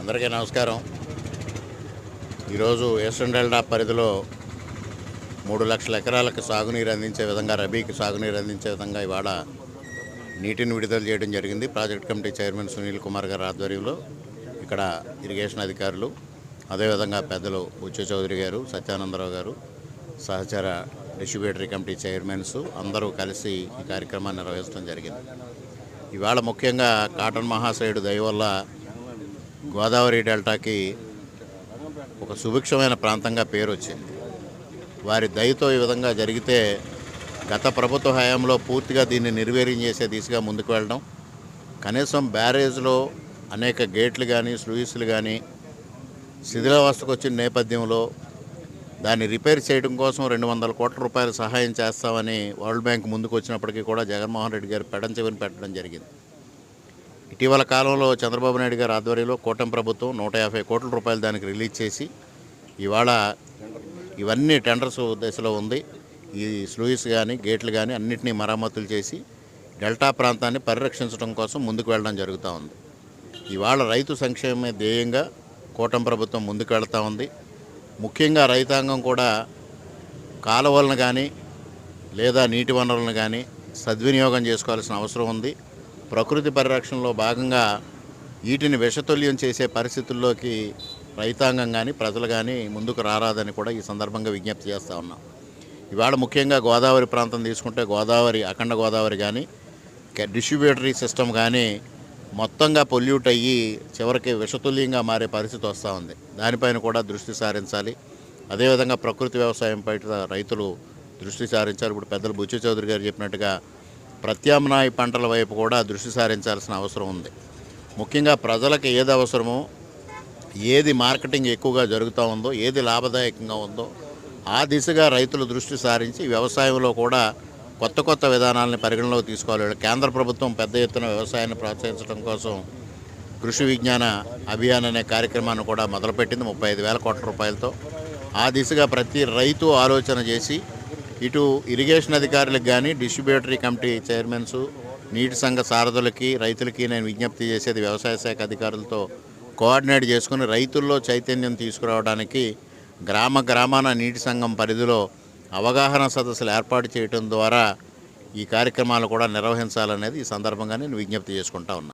అందరికీ నమస్కారం. ఈరోజు ఈస్టర్న్ డెల్టా పరిధిలో మూడు లక్షల ఎకరాలకు సాగునీరు అందించే విధంగా రబీకి సాగునీరు అందించే విధంగా ఇవాళ నీటిని విడుదల చేయడం జరిగింది. Project committee chairman Sunil Kumar గారి ఆధ్వర్యంలో ఇక్కడ ఇరిగేషన్ అధికారులు అదేవిధంగా పెద్దలు ఉచ్చు చౌదరి గారు సత్యానందరావు గారు సహచర డిస్ట్రిబ్యూటరీ కమిటీ చైర్మన్స్ అందరూ కలిసి ఈ కార్యక్రమాన్ని నిర్వహించడం జరిగింది. ఇవాళ ముఖ్యంగా కాటన్ మహాశయుడు దయ వల్ల గోదావరి డెల్టాకి ఒక సుభిక్షమైన ప్రాంతంగా పేరు వచ్చింది వారి దయతో ఈ విధంగా జరిగితే గత ప్రభుత్వ హయాంలో పూర్తిగా దీన్ని నిర్వీర్యం చేసే దిశగా ముందుకు వెళ్ళడం కనీసం బ్యారేజ్లో అనేక గేట్లు కానీ స్లూయిస్లు కానీ శిథిలావస్థకు వచ్చిన నేపథ్యంలో దాన్ని రిపేర్ చేయడం కోసం రెండు వందల కోట్ల రూపాయల సహాయం చేస్తామని వరల్డ్ బ్యాంక్ ముందుకు వచ్చినప్పటికీ కూడా జగన్మోహన్ రెడ్డి గారు పెడం చెవిని పెట్టడం జరిగింది. ఇటీవల కాలంలో చంద్రబాబు నాయుడు గారి ఆధ్వర్యంలో కూటమి ప్రభుత్వం నూట యాభై కోట్ల రూపాయలు దానికి రిలీజ్ చేసి ఇవాళ ఇవన్నీ టెండర్స్ దశలో ఉంది. ఈ స్లూయిస్ కానీ గేట్లు కానీ అన్నింటినీ మరమ్మతులు చేసి డెల్టా ప్రాంతాన్ని పరిరక్షించడం కోసం ముందుకు వెళ్ళడం జరుగుతూ ఉంది. ఇవాళ రైతు సంక్షేమమే ధ్యేయంగా కూటమి ప్రభుత్వం ముందుకు వెళ్తూ ఉంది. ముఖ్యంగా రైతాంగం కూడా కాలువలను కానీ లేదా నీటి వనరులను కానీ సద్వినియోగం చేసుకోవాల్సిన అవసరం ఉంది. ప్రకృతి పరిరక్షణలో భాగంగా వీటిని విషతుల్యం చేసే పరిస్థితుల్లోకి రైతాంగం కానీ ప్రజలు కానీ ముందుకు రారాదని కూడా ఈ సందర్భంగా విజ్ఞప్తి చేస్తూ ఉన్నాం. ఇవాళ ముఖ్యంగా గోదావరి ప్రాంతం తీసుకుంటే గోదావరి అఖండ గోదావరి కానీ డిస్ట్రిబ్యూటరీ సిస్టమ్ కానీ మొత్తంగా పొల్యూట్ అయ్యి చివరికి విషతుల్యంగా మారే పరిస్థితి వస్తూ ఉంది. దానిపైన కూడా దృష్టి సారించాలి. అదేవిధంగా ప్రకృతి వ్యవసాయం పైట రైతులు దృష్టి సారించాలి ఇప్పుడు పెద్దలు బుచ్చి చౌదరి గారు చెప్పినట్టుగా ప్రత్యామ్నాయ పంటల వైపు కూడా దృష్టి సారించాల్సిన అవసరం ఉంది. ముఖ్యంగా ప్రజలకు ఏది అవసరమో ఏది మార్కెటింగ్ ఎక్కువగా జరుగుతూ ఉందో ఏది లాభదాయకంగా ఉందో ఆ దిశగా రైతులు దృష్టి సారించి వ్యవసాయంలో కూడా కొత్త కొత్త విధానాలను పరిగణలోకి తీసుకోవాలి. కేంద్ర ప్రభుత్వం పెద్ద ఎత్తున వ్యవసాయాన్ని ప్రోత్సహించడం కోసం కృషి విజ్ఞాన అభియాన్ అనే కార్యక్రమాన్ని కూడా మొదలుపెట్టింది ముప్పై ఐదు వేల కోట్ల రూపాయలతో. ఆ దిశగా ప్రతి రైతు ఆలోచన చేసి ఇటు ఇరిగేషన్ అధికారులకు కానీ డిస్ట్రిబ్యూటరీ కమిటీ చైర్మన్స్ నీటి సంఘ సారథులకి రైతులకి నేను విజ్ఞప్తి చేసేది వ్యవసాయ శాఖ అధికారులతో కోఆర్డినేట్ చేసుకుని రైతుల్లో చైతన్యం తీసుకురావడానికి గ్రామ గ్రామాన నీటి సంఘం పరిధిలో అవగాహన సదస్సులు ఏర్పాటు చేయడం ద్వారా ఈ కార్యక్రమాలు కూడా నిర్వహించాలనేది ఈ సందర్భంగా నేను విజ్ఞప్తి చేసుకుంటా ఉన్నాను